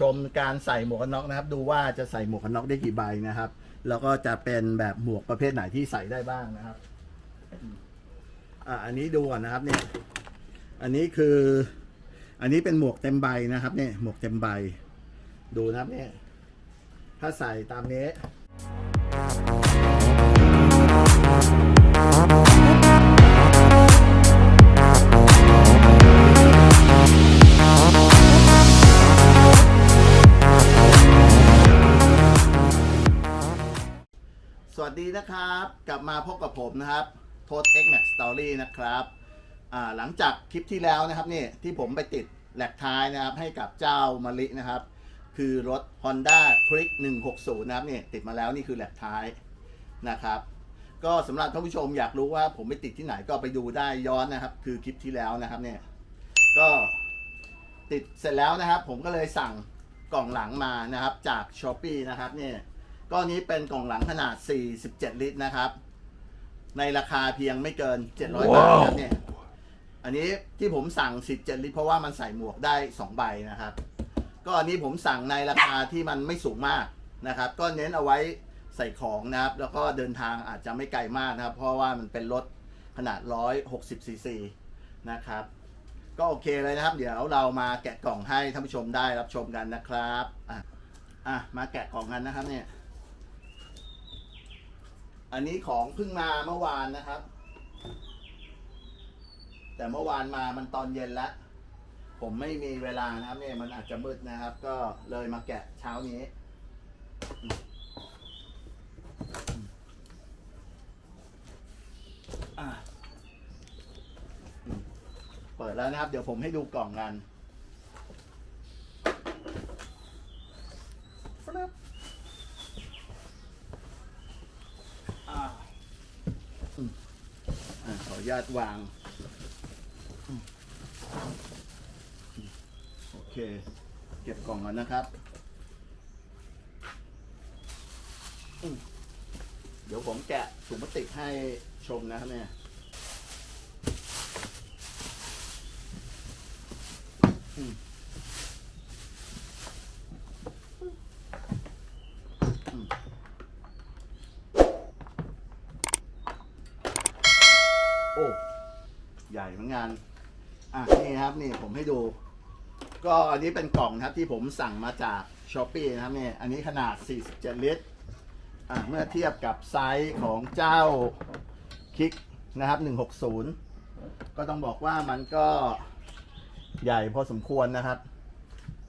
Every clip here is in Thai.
ชมการใส่หมวกกันน็อกนะครับ ดูว่าจะใส่หมวกกันน็อกได้กี่ใบนะครับ แล้วก็จะเป็นแบบหมวกประเภทไหนที่ใส่ได้บ้างนะครับอ่าอันนี้ดูก่อนนะครับเนี่ยอันนี้คือ อันนี้เป็นหมวกเต็มใบนะครับ เนี่ยหมวกเต็มใบ ดูนะครับเนี่ยถ้าใส่ตามนี้ วัสดีนะครับ กลับมาพบกับผมนะครับโทษ X Max Story นะครับหลังจากคลิปที่แล้วนะครับนี่ที่ผมไปติดแหลกท้ายนะครับให้กับเจ้ามะลินะครับ คือรถ Honda Click 160 นะครับนี่ติดมาแล้วนี่คือแหลกท้ายนะครับ ก็สำหรับท่านผู้ชมอยากรู้ว่าผมไปติดที่ไหนก็ไปดูได้ย้อนนะครับ คือคลิปที่แล้วนะครับเนี่ยก็ติดเสร็จแล้วนะครับ ผมก็เลยสั่งกล่องหลังมานะครับจาก s h อ p e e นะครับเนี่ย ก้อนนี้เป็นกล่องหลังขนาด 47 ลิตรนะครับ ในราคาเพียงไม่เกิน 700 บาทนะครับเนี่ย อันนี้ที่ผมสั่ง 17 ลิตร เพราะว่ามันใส่หมวกได้ 2 ใบนะครับ ก็อันนี้ผมสั่งในราคาที่มันไม่สูงมากนะครับ ก็เน้นเอาไว้ใส่ของนะครับ แล้วก็เดินทางอาจจะไม่ไกลมากนะครับ เพราะว่ามันเป็นรถขนาด 160 ซีซีนะครับ ก็โอเคเลยนะครับ เดี๋ยวเรามาแกะกล่องให้ท่านผู้ชมได้รับชมกันนะครับ อะอะมาแกะกล่องกันนะครับเนี่ย อันนี้ของเพิ่งมาเมื่อวานนะครับ แต่เมื่อวานมามันตอนเย็นแล้ว ผมไม่มีเวลานะครับเนี่ยมันอาจจะมืดนะครับ ก็เลยมาแกะเช้านี้ เปิดแล้วนะครับ เดี๋ยวผมให้ดูกล่องกันฟรึบ อ่าอืมอ่าขออนุ ญาตวาง โอเค เก็บกล่องก่อนนะครับ เดี๋ยวผมแกะถุงพลาสติกให้ชมนะครับเนี่ยอืมอืม โอ้ใหญ่เหมือนกันอะนี่ครับนี่ผมให้ดู ก็อันนี้เป็นกล่องครับที่ผมสั่งมาจากช้อปปีนะครับเนี่ยอันนี้ขนาด 47 ลิตรอะเมื่อเทียบกับไซส์ของเจ้าคิกนะครับ 160 ก็ต้องบอกว่ามันก็ใหญ่พอสมควรนะครับ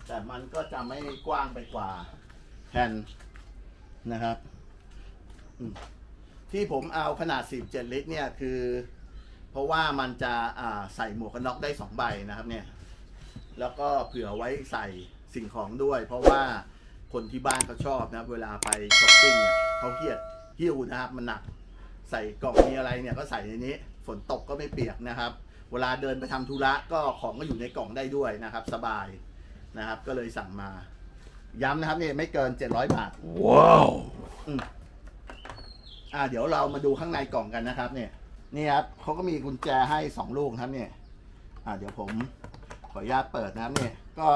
แต่มันก็จะไม่กว้างไปกว่าแฮนด์นะครับ ที่ผมเอาขนาด47ลิตรเนี่ยคือ เพราะว่ามันจะอ่าใส่หมวกกันน็อกได้สองใบนะครับเนี่ยแล้วก็เผื่อไว้ใส่สิ่งของด้วย เพราะว่าคนที่บ้านเขาชอบนะครับเวลาไปช้อปปิ้งเนี่ยเขาเกียดหิ้วนะครับมันหนักใส่กล่องมีอะไรเนี่ยก็ใส่ในนี้ ฝนตกก็ไม่เปียกนะครับ เวลาเดินไปทำธุระก็ของก็อยู่ในกล่องได้ด้วยนะครับ สบายนะครับ ก็เลยสั่งมา ย้ำนะครับเนี่ยไม่เกิน 700 บาท Wow. อ่าเดี๋ยวเรามาดูข้างในกล่องกันนะครับเนี่ย นี่ครับเขาก็มีกุญแจให้สองลูกครับเนี่ยอ่าเดี๋ยวผมขออนุญาตเปิดนะครับเนี่ยก็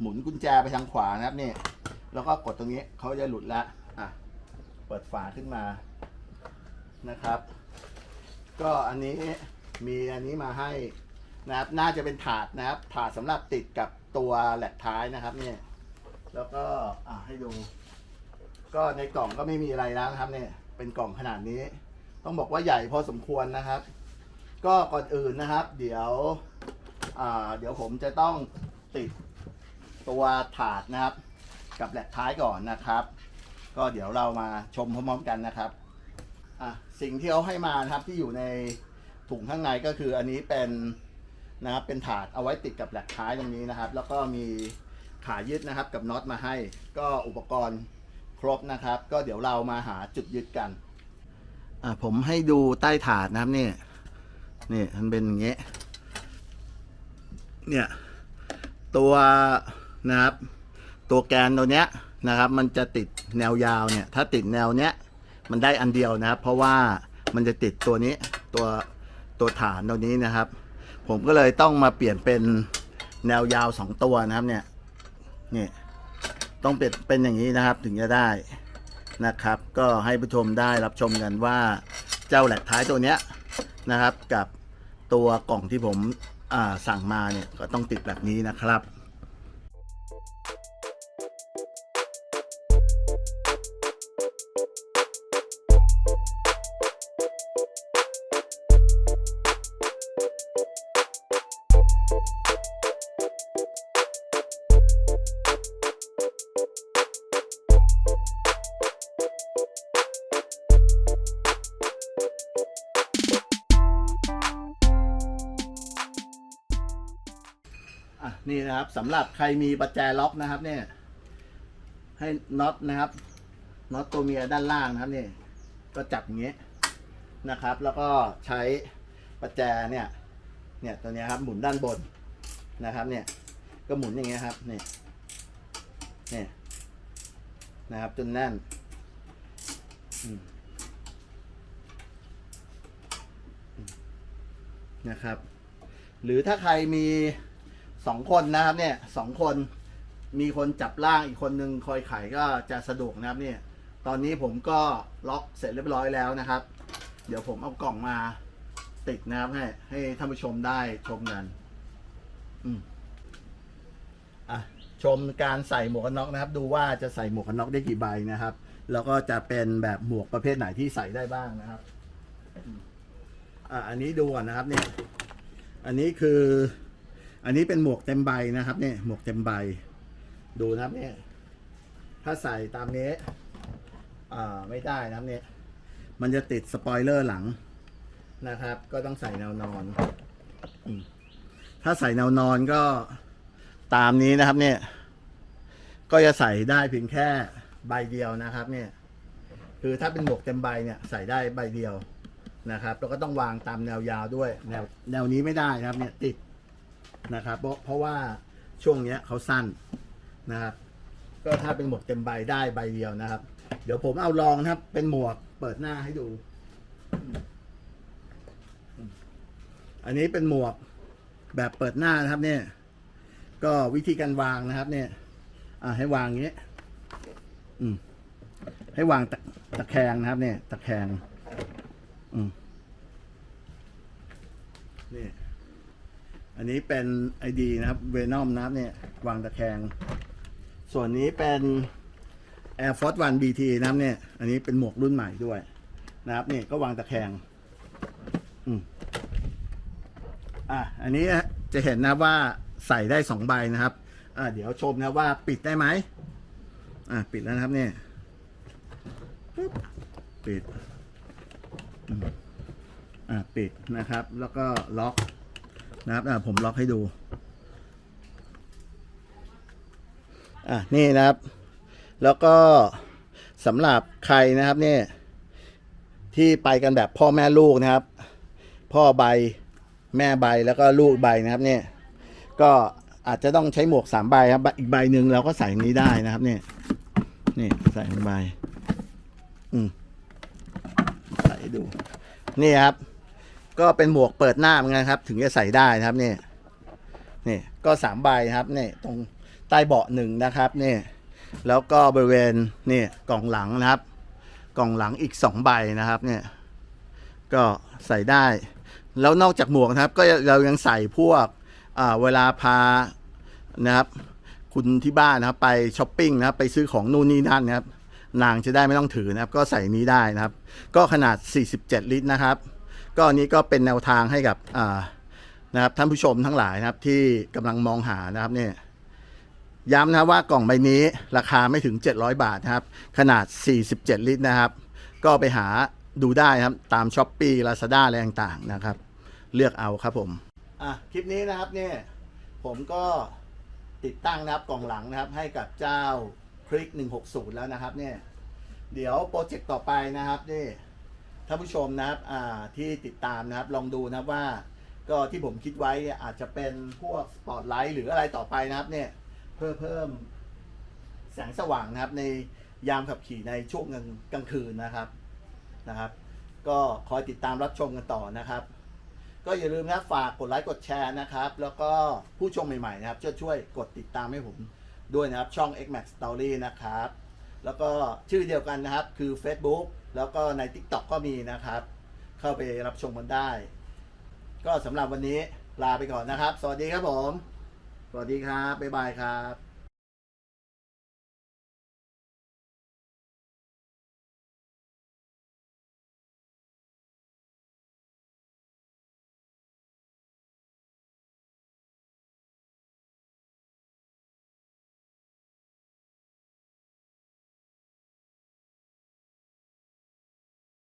หมุนกุญแจไปทางขวานะครับเนี่ยแล้วก็กดตรงนี้เขาจะหลุดล้วอะเปิดฝาขึ้นมานะครับ ก็อันนี้มีอันนี้มาให้นะครับน่าจะเป็นถาดนะครับ ถาดสำหรับติดกับตัวแหลกท้ายนะครับเนี่ยแล้วก็อ่าให้ดู ก็ในกล่องก็ไม่มีอะไรแล้วนะครับเนี่ยเป็นกล่องขนาดนี้ ต้องบอกว่าใหญ่พอสมควรนะครับ ก็ก่อนอื่นนะครับ เดี๋ยวเดี๋ยวผมจะต้องติดตัวถาดนะครับ กับแหลกท้ายก่อนนะครับ ก็เดี๋ยวเรามาชมพร้อมๆกันนะครับสิ่งที่เขาให้มานะครับที่อยู่ในถุงข้างในก็คืออันนี้เป็นนะครับเป็นถาดเอาไว้ติดกับแหลกท้ายตรงนี้นะครับ แล้วก็มีขายึดนะครับกับน็อตมาให้ ก็อุปกรณ์ครบนะครับ ก็เดี๋ยวเรามาหาจุดยึดกัน อ่าผมให้ดูใต้ถาดนะครับเนี่ยนี่มันเป็นอย่างเงี้ยเนี่ยตัวนะครับ ตัวแกนตัวเนี้ยนะครับ มันจะติดแนวยาวเนี่ย ถ้าติดแนวเนี้ยมันได้อันเดียวนะครับ เพราะว่ามันจะติดตัวนี้ตัวตัวฐานตัวนี้นะครับ ผมก็เลยต้องมาเปลี่ยนเป็นแนวยาวสองตัวนะครับเนี่ยนี่ต้องเป็นเป็นอย่างนี้นะครับถึงจะได้ นะครับ ก็ให้ผู้ชมได้รับชมกันว่าเจ้าแหลกท้ายตัวเนี้ยนะครับ กับตัวกล่องที่ผมสั่งมาเนี่ยก็ต้องติดแบบนี้นะครับ อะนี่นะครับสำหรับใครมีประแจล็อกนะครับเนี่ย ให้น็อตนะครับน็อตตัวเมียด้านล่างนะครับเนี่ยก็จับอย่างเงี้ยนะครับ แล้วก็ใช้ประแจเนี่ยเนี่ยตัวเนี้ยครับหมุนด้านบนนะครับเนี่ยก็หมุนอย่างเงี้ยครับเนี่ยเนี่ยนะครับจนแน่นอืมอืม นะครับ หรือถ้าใครมีสองคนนะครับเนี่ยสองคนมีคนจับล่างอีกคนนึงคอยไขก็จะสะดวกนะครับเนี่ยตอนนี้ผมก็ล็อกเสร็จเรียบร้อยแล้วนะครับ เดี๋ยวผมเอากล่องมาติดนะครับให้ให้ท่านผู้ชมได้ชมกันอืมอะชมการใส่หมวกกันน็อกนะครับ ดูว่าจะใส่หมวกกันน็อกได้กี่ใบนะครับ แล้วก็จะเป็นแบบหมวกประเภทไหนที่ใส่ได้บ้างนะครับ อะอันนี้ดูก่อนนะครับเนี่ยอันนี้คือ อันนี้เป็นหมวกเต็มใบนะครับ เนี่ยหมวกเต็มใบ ดูนะครับเนี่ยถ้าใส่ตามนี้อ่าไม่ได้นะครับเนี่ยมันจะติดสปอยเลอร์หลังนะครับ ก็ต้องใส่แนวนอนถ้าใส่แนวนอนก็ตามนี้นะครับ เนี่ย ก็จะใส่ได้เพียงแค่ใบเดียวนะครับ เนี่ย คือถ้าเป็นหมวกเต็มใบเนี่ย ใส่ได้ใบเดียว นะครับแล้วก็ต้องวางตามแนวยาวด้วย แนวแนวนี้ไม่ได้นะครับเนี่ยติดนะครับ เพราะเพราะว่าช่วงเนี้ยเขาสั้นนะครับ ก็ถ้าเป็นหมวกเต็มใบได้ใบเดียวนะครับ เดี๋ยวผมเอาลองนะครับ เป็นหมวกเปิดหน้าให้ดู อันนี้เป็นหมวกแบบเปิดหน้านะครับเนี่ย ก็วิธีการวางนะครับ เนี่ย อ่าให้วางอย่างนี้ อืมให้วางตะตะแคงนะครับ เนี่ย ตะแคง อืมนี่ อันนี้เป็นไอดีนะครับเวนอมนะครับเนี่ยวางตะแคง ส่วนนี้เป็น Air Force One BT นะครับเนี่ย อันนี้เป็นหมวกรุ่นใหม่ด้วย นะครับนี่ก็วางตะแคง อืมอะ อันนี้จะเห็นนะว่าใส่ได้สองใบนะครับ อะเดี๋ยวชมนะว่าปิดได้ไหม อะ ปิดแล้วนะครับเนี่ย ปิด อืมอะปิดนะครับ แล้วก็ล็อกนะครับอะผมล็อกให้ดู อะนี่นะครับ แล้วก็สำหรับใครนะครับเนี่ยที่ไปกันแบบพ่อแม่ลูกนะครับ พ่อใบแม่ใบแล้วก็ลูกใบนะครับเนี่ยก็อาจจะต้องใช้หมวกสามใบครับอีกใบหนึ่งเราก็ใส่นี้ได้นะครับเนี่ยนี่ใส่ลงไปอืม ดู นี่ครับ ก็เป็นหมวกเปิดหน้าเหมือนกันครับ ถึงจะใส่ได้นะครับนี่นี่ก็สามใบครับนี่ตรงใต้เบาะหนึ่งนะครับนี่แล้วก็บริเวณนี่กล่องหลังนะครับ กล่องหลังอีกสองใบนะครับเนี่ยก็ใส่ได้ แล้วนอกจากหมวกนะครับ ก็เรายังใส่พวกเวลาพานะครับ คุณที่บ้านนะครับ ไปช้อปปิ้งนะครับ ไปซื้อของนู่นนี่นั่นนะครับ นางจะได้ไม่ต้องถือนะครับ ก็ใส่นี้ได้นะครับ ก็ขนาด 47 ลิตรนะครับ ก็อันนี้ก็เป็นแนวทางให้กับนะครับท่านผู้ชมทั้งหลายนะครับที่กำลังมองหานะครับเนี่ยย้ำนะครับว่ากล่องใบนี้ราคาไม่ถึง 700 บาทนะครับ ขนาด 47 ลิตรนะครับ ก็ไปหาดูได้นะครับ ตามช้อปปี้ลาซาด้าอะไรต่างๆนะครับ เลือกเอาครับผม อะ คลิปนี้นะครับเนี่ยผมก็ติดตั้งนะครับกล่องหลังนะครับให้กับเจ้า คลิก 160 แล้วนะครับเนี่ยเดี๋ยวโปรเจกต์ต่อไปนะครับนี่ท่านผู้ชมนะครับอ่าที่ติดตามนะครับลองดูนะว่า ก็ที่ผมคิดไว้อาจจะเป็นพวกสปอตไลท์หรืออะไรต่อไปนะครับเนี่ยเพื่อเพิ่มแสงสว่างนะครับในยามขับขี่ในช่วงกลางกลางคืนนะครับนะครับ ก็คอยติดตามรับชมกันต่อนะครับ ก็อย่าลืมนะฝากกดไลค์กดแชร์นะครับ แล้วก็ผู้ชมใหม่ๆนะครับช่วยช่วยกดติดตามให้ผม ด้วยนะครับช่อง XMAX Story นะครับ แล้วก็ชื่อเดียวกันนะครับคือ Facebook แล้วก็ใน TikTok ก็มีนะครับ เข้าไปรับชมกันได้ ก็สำหรับวันนี้ลาไปก่อนนะครับ สวัสดีครับผม สวัสดีครับ บ๊ายบายครับ